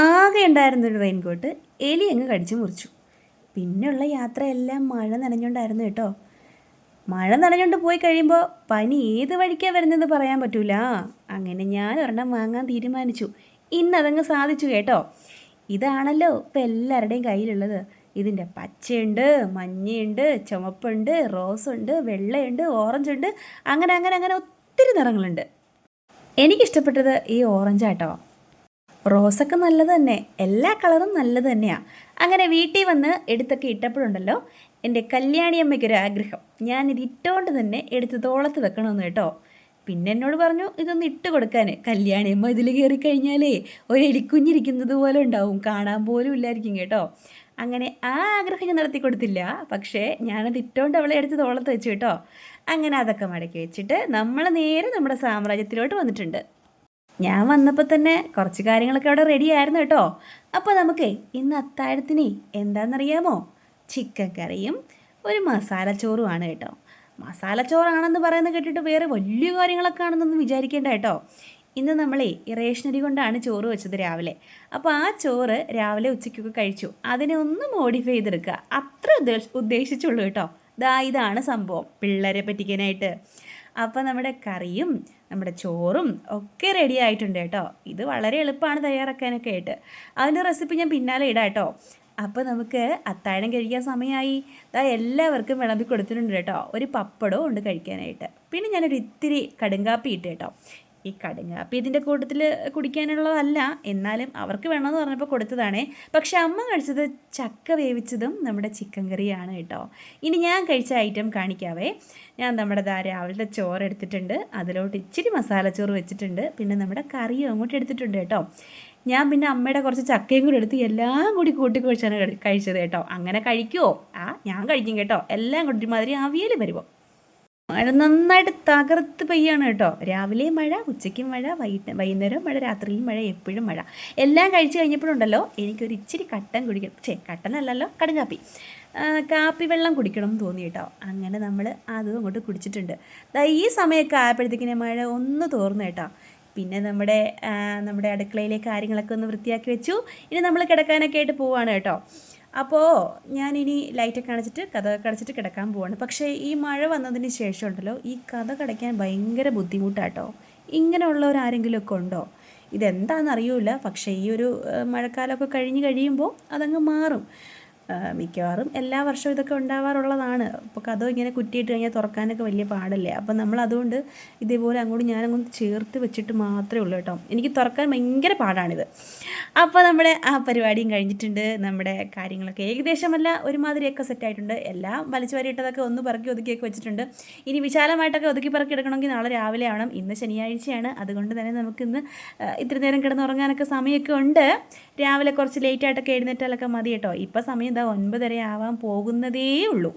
ആകെ ഉണ്ടായിരുന്നൊരു റെയിൻകോട്ട് എലി അങ്ങ് കടിച്ചു മുറിച്ചു. പിന്നെയുള്ള യാത്രയെല്ലാം മഴ നനഞ്ഞുകൊണ്ടായിരുന്നു കേട്ടോ. മഴ നനഞ്ഞുകൊണ്ട് പോയി കഴിയുമ്പോൾ പനി ഏത് വഴിക്കാണ് വരുന്നതെന്ന് പറയാൻ പറ്റൂല. അങ്ങനെ ഞാൻ ഒരെണ്ണം വാങ്ങാൻ തീരുമാനിച്ചു. ഇന്നതങ്ങ് സാധിച്ചു കേട്ടോ. ഇതാണല്ലോ ഇപ്പം എല്ലാവരുടെയും കയ്യിലുള്ളത്. ഇതിന്റെ പച്ചയുണ്ട് മഞ്ഞയുണ്ട് ചുമപ്പുണ്ട് റോസുണ്ട് വെള്ളയുണ്ട് ഓറഞ്ച് ഉണ്ട് അങ്ങനെ അങ്ങനെ അങ്ങനെ ഒത്തിരി നിറങ്ങളുണ്ട്. എനിക്കിഷ്ടപ്പെട്ടത് ഈ ഓറഞ്ചാട്ടോ റോസൊക്കെ നല്ലത് തന്നെ എല്ലാ കളറും നല്ലത് തന്നെയാണ് അങ്ങനെ വീട്ടിൽ വന്ന് എടുത്തൊക്കെ ഇട്ടപ്പോഴുണ്ടല്ലോ എന്റെ കല്യാണിയമ്മയ്ക്കൊരു ആഗ്രഹം. ഞാനിത് ഇട്ടുകൊണ്ട് തന്നെ എടുത്ത് തോളത്ത് വെക്കണമെന്ന് കേട്ടോ. പിന്നെ എന്നോട് പറഞ്ഞു ഇതൊന്ന് ഇട്ട് കൊടുക്കാൻ കല്യാണിയമ്മ ഇതിൽ കയറി കഴിഞ്ഞാലേ ഒരു എലിക്കുഞ്ഞിരിക്കുന്നത് പോലെ ഉണ്ടാവും. കാണാൻ പോലും ഇല്ലായിരിക്കും കേട്ടോ. അങ്ങനെ ആ ആഗ്രഹം ഞാൻ നടത്തി കൊടുത്തില്ല. പക്ഷേ ഞാനത് ഇട്ടുകൊണ്ട് അവളെ എടുത്ത് തോളത്ത് വെച്ചു കേട്ടോ. അങ്ങനെ അതൊക്കെ മടക്കി വെച്ചിട്ട് നമ്മൾ നേരെ നമ്മുടെ സാമ്രാജ്യത്തിലോട്ട് വന്നിട്ടുണ്ട്. ഞാൻ വന്നപ്പോൾ തന്നെ കുറച്ച് കാര്യങ്ങളൊക്കെ അവിടെ റെഡി ആയിരുന്നു കേട്ടോ. അപ്പോൾ നമുക്ക് ഇന്ന് അത്താഴത്തിന് എന്താണെന്നറിയാമോ ചിക്കൻ കറിയും ഒരു മസാല ചോറുമാണ് കേട്ടോ. മസാല ചോറാണെന്ന് പറയുന്നത് കേട്ടിട്ട് വേറെ വലിയ കാര്യങ്ങളൊക്കെ ആണെന്നൊന്നും വിചാരിക്കേണ്ട കേട്ടോ. ഇന്ന് നമ്മളേ റേഷനരി കൊണ്ടാണ് ചോറ് വെച്ചത് രാവിലെ. അപ്പോൾ ആ ചോറ് രാവിലെ ഉച്ചയ്ക്കൊക്കെ കഴിച്ചു. അതിനെ ഒന്ന് മോഡിഫൈ ചെയ്തെടുക്കുക. അത്ര ഉദ്ദേശ ഉദ്ദേശിച്ചുള്ളൂ കേട്ടോ. ദാ ഇതാണ് സംഭവം. പിള്ളേരെ പറ്റിക്കാനായിട്ട്. അപ്പോൾ നമ്മുടെ കറിയും നമ്മുടെ ചോറും ഒക്കെ റെഡി ആയിട്ടുണ്ട് കേട്ടോ. ഇത് വളരെ എളുപ്പമാണ് തയ്യാറാക്കാനൊക്കെ ആയിട്ട്. അതിന്റെ റെസിപ്പി ഞാൻ പിന്നാലെ ഇടാം കേട്ടോ. അപ്പോൾ നമുക്ക് അത്താഴം കഴിക്കാൻ സമയമായി. ദാ എല്ലാവർക്കും വിളമ്പി കൊടുത്തിട്ടുണ്ട് കേട്ടോ. ഒരു പപ്പടവും ഉണ്ട് കഴിക്കാനായിട്ട്. പിന്നെ ഞാനൊരു ഇത്തിരി കടുങ്കാപ്പി ഇട്ട് കേട്ടോ. ഈ കടുങ്കാപ്പി ഇതിന്റെ കൂട്ടത്തിൽ കുടിക്കാനുള്ളതല്ല. എന്നാലും അവർക്ക് വേണമെന്ന് പറഞ്ഞപ്പോൾ കൊടുത്തതാണേ. പക്ഷേ അമ്മ കഴിച്ചത് ചക്ക വേവിച്ചതും നമ്മുടെ ചിക്കൻ കറിയാണ് കേട്ടോ. ഇനി ഞാൻ കഴിച്ച ഐറ്റം കാണിക്കാവേ. ഞാൻ നമ്മുടെ ദാ രാവിലത്തെ ചോറ് എടുത്തിട്ടുണ്ട്. അതിലോട്ട് ഇച്ചിരി മസാല ചോറ് വെച്ചിട്ടുണ്ട്. പിന്നെ നമ്മുടെ കറിയും അങ്ങോട്ട് എടുത്തിട്ടുണ്ട് കേട്ടോ. ഞാൻ പിന്നെ അമ്മയുടെ കുറച്ച് ചക്കയും കൂടി എടുത്ത് എല്ലാം കൂടി കൂട്ടി കുഴിച്ചാണ് കഴിച്ചത് കേട്ടോ. അങ്ങനെ കഴിക്കുമോ ആ ഞാൻ കഴിക്കും കേട്ടോ. എല്ലാം കൂടി മാതിരി അവിയൽ വരുമോ മഴ നന്നായിട്ട് തകർത്ത് പെയ്യാണ് കേട്ടോ. രാവിലെ മഴ ഉച്ചയ്ക്കും മഴ വൈകിട്ട് വൈകുന്നേരം മഴ രാത്രിയും മഴ എപ്പോഴും മഴ. എല്ലാം കഴിച്ച് കഴിഞ്ഞപ്പോഴുണ്ടല്ലോ എനിക്കൊരു ഇച്ചിരി കട്ടൻ കുടിക്കണം. ചേ കട്ടനല്ലല്ലോ കടുങ്കാപ്പി കാപ്പി വെള്ളം കുടിക്കണം എന്ന് തോന്നി കേട്ടോ. അങ്ങനെ നമ്മൾ അതും അങ്ങോട്ട് കുടിച്ചിട്ടുണ്ട്. ഈ സമയമൊക്കെ ആയപ്പോഴത്തേക്കിനെ മഴ ഒന്ന് തോർന്നു കേട്ടോ. പിന്നെ നമ്മുടെ നമ്മുടെ അടുക്കളയിലെ കാര്യങ്ങളൊക്കെ ഒന്ന് വൃത്തിയാക്കി വെച്ചു. ഇനി നമ്മൾ കിടക്കാനൊക്കെ ആയിട്ട് പോവാണ് കേട്ടോ. അപ്പോൾ ഞാനിനി ലൈറ്റൊക്കെ അടച്ചിട്ട് കഥ കടച്ചിട്ട് കിടക്കാൻ പോവാണ്. പക്ഷേ ഈ മഴ വന്നതിന് ശേഷം ഉണ്ടല്ലോ ഈ കഥ കടയ്ക്കാൻ ഭയങ്കര ബുദ്ധിമുട്ടാട്ടോ. ഇങ്ങനെയുള്ളവരാരെങ്കിലും ഒക്കെ ഉണ്ടോ? ഇതെന്താണെന്ന് അറിയൂല പക്ഷേ ഈ ഒരു മഴക്കാലമൊക്കെ കഴിഞ്ഞ് കഴിയുമ്പോൾ അതങ്ങ് മാറും. മിക്കവാറും എല്ലാ വർഷവും ഇതൊക്കെ ഉണ്ടാവാറുള്ളതാണ്. അപ്പോൾ കഥ ഇങ്ങനെ കുറ്റിയിട്ട് കഴിഞ്ഞാൽ തുറക്കാനൊക്കെ വലിയ പാടല്ലേ. അപ്പം നമ്മൾ അതുകൊണ്ട് ഇതേപോലെ അങ്ങോട്ട് ഞാനങ്ങോട്ട് ചേർത്ത് വെച്ചിട്ട് മാത്രമേ ഉള്ളൂ കേട്ടോ. എനിക്ക് തുറക്കാൻ ഭയങ്കര പാടാണിത്. അപ്പോൾ നമ്മുടെ ആ പരിപാടിയും കഴിഞ്ഞിട്ടുണ്ട്. നമ്മുടെ കാര്യങ്ങളൊക്കെ ഏകദേശമല്ല ഒരുമാതിരിയൊക്കെ സെറ്റായിട്ടുണ്ട് എല്ലാം വലിച്ചു വരിയിട്ടതൊക്കെ ഒന്ന് പറക്കി ഒതുക്കിയൊക്കെ വെച്ചിട്ടുണ്ട്. ഇനി വിശാലമായിട്ടൊക്കെ ഒതുക്കി പറക്കി എടുക്കണമെങ്കിൽ നാളെ രാവിലെ ആവണം. ഇന്ന് ശനിയാഴ്ചയാണ്. അതുകൊണ്ട് തന്നെ നമുക്കിന്ന് ഇത്ര നേരം കിടന്നുറങ്ങാനൊക്കെ സമയമൊക്കെ ഉണ്ട്. രാവിലെ കുറച്ച് ലേറ്റായിട്ടൊക്കെ എഴുന്നേറ്റാലൊക്കെ മതി കേട്ടോ. ഇപ്പോൾ സമയം ഒൻപതര ആവാൻ പോകുന്നതേ ഉള്ളൂ.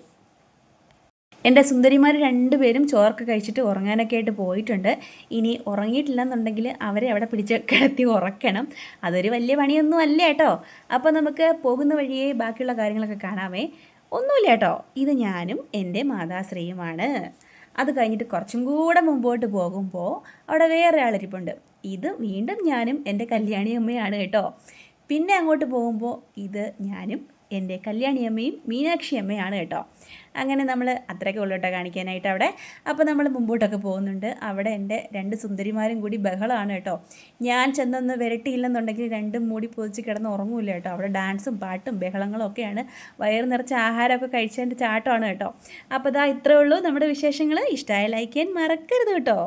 എന്റെ സുന്ദരിമാർ രണ്ടുപേരും ചോറൊക്കെ കഴിച്ചിട്ട് ഉറങ്ങാനൊക്കെ ആയിട്ട് പോയിട്ടുണ്ട്. ഇനി ഉറങ്ങിയിട്ടില്ലെന്നുണ്ടെങ്കിൽ അവരെ അവിടെ പിടിച്ച് കിടത്തി ഉറക്കണം. അതൊരു വലിയ പണിയൊന്നും അല്ല കേട്ടോ. അപ്പോൾ നമുക്ക് പോകുന്ന വഴിയെ ബാക്കിയുള്ള കാര്യങ്ങളൊക്കെ കാണാമേ. ഒന്നുമില്ല കേട്ടോ. ഇത് ഞാനും എന്റെ മാതാശ്രീയുമാണ്. അത് കഴിഞ്ഞിട്ട് കുറച്ചും കൂടെ മുമ്പോട്ട് പോകുമ്പോൾ അവിടെ വേറെ ആളിരിപ്പുണ്ട് ഇത് വീണ്ടും ഞാനും എന്റെ കല്യാണി അമ്മയാണ് കേട്ടോ. പിന്നെ അങ്ങോട്ട് പോകുമ്പോൾ ഇത് ഞാനും എന്റെ കല്യാണി അമ്മയും മീനാക്ഷി അമ്മയാണ് കേട്ടോ. അങ്ങനെ നമ്മൾ അത്രയ്ക്ക് ഉള്ളു കേട്ടോ കാണിക്കാനായിട്ട് അവിടെ. അപ്പോൾ നമ്മൾ മുമ്പോട്ടൊക്കെ പോകുന്നുണ്ട്. അവിടെ എന്റെ രണ്ട് സുന്ദരിമാരും കൂടി ബഹളമാണ് കേട്ടോ. ഞാൻ ചെന്നൊന്ന് വിരട്ടിയില്ലെന്നുണ്ടെങ്കിൽ രണ്ടും മൂടി പൊതിച്ച് കിടന്ന് ഉറങ്ങൂല കേട്ടോ. അവിടെ ഡാൻസും പാട്ടും ബഹളങ്ങളും ഒക്കെയാണ്. വയറ് നിറച്ച ആഹാരമൊക്കെ കഴിച്ചതിന്റെ ചാട്ടമാണ് കേട്ടോ. അപ്പോൾ ഇതാ ഇത്രയേ ഉള്ളൂ നമ്മുടെ വിശേഷങ്ങൾ ഇഷ്ടമായ ലൈക്ക് ചെയ്യാൻ മറക്കരുത് കേട്ടോ.